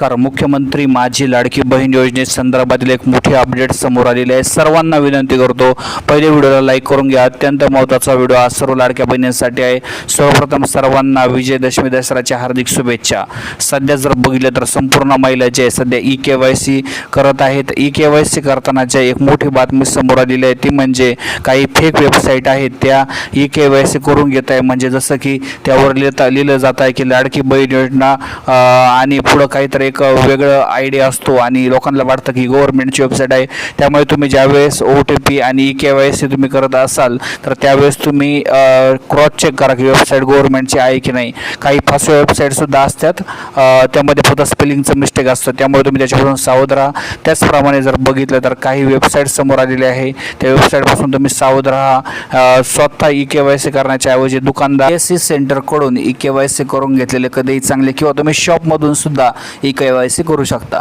Car मुख्यमंत्री माझी लाडकी बहीण योजनेसंदर्भातील एक मोठी अपडेट समोर आलेली आहे. सर्वांना विनंती करतो पहिले व्हिडिओला लाईक करून घ्या. अत्यंत महत्त्वाचा व्हिडिओ हा सर्व लाडक्या बहिणींसाठी आहे. सर्वप्रथम सर्वांना विजयदशमी दसऱ्याच्या हार्दिक शुभेच्छा. सध्या जर बघितलं तर संपूर्ण महिला जे सध्या ई के वाय सी करत आहेत ई के वाय सी करतानाच्या एक मोठी बातमी समोर आलेली आहे ती म्हणजे काही फेक वेबसाईट आहेत त्या ई के वाय सी करून घेत आहे. म्हणजे जसं की त्यावर लिहिता लिहिलं जात आहे की लाडकी बहीण योजना आणि पुढं काहीतरी एक वेगळं आयडिया असतो आणि लोकांना वाटतं की गव्हर्नमेंटची वेबसाईट आहे. त्यामुळे तुम्ही ज्यावेळेस ओ टी पी आणि ई के वाय सी तुम्ही करत असाल तर त्यावेळेस तुम्ही क्रॉस चेक करा की वेबसाईट गव्हर्नमेंटची आहे की नाही. काही फसव्या वेबसाईटसुद्धा असतात त्यामध्ये फक्त स्पेलिंगचं मिस्टेक असतं. त्यामुळे तुम्ही त्याच्यापासून सावध राहा. त्याचप्रमाणे जर बघितलं तर काही वेबसाईट समोर आलेली आहे. त्या वेबसाईटपासून तुम्ही सावध राहा. स्वतः ई के वाय सी करण्याच्या ऐवजी दुकानदार एस सी सेंटरकडून ई के वाय सी करून घेतलेले कधीही चांगले किंवा तुम्ही शॉपमधून सुद्धा ई के वाय सी करू शकता.